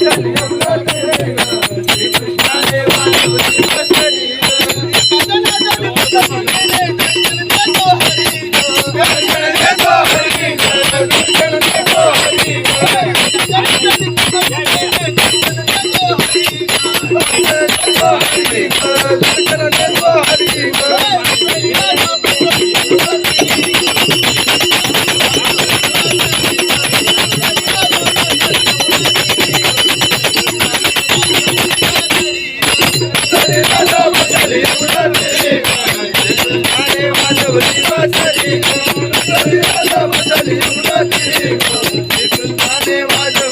Gracias. वाजली वाजली वाजली वाजली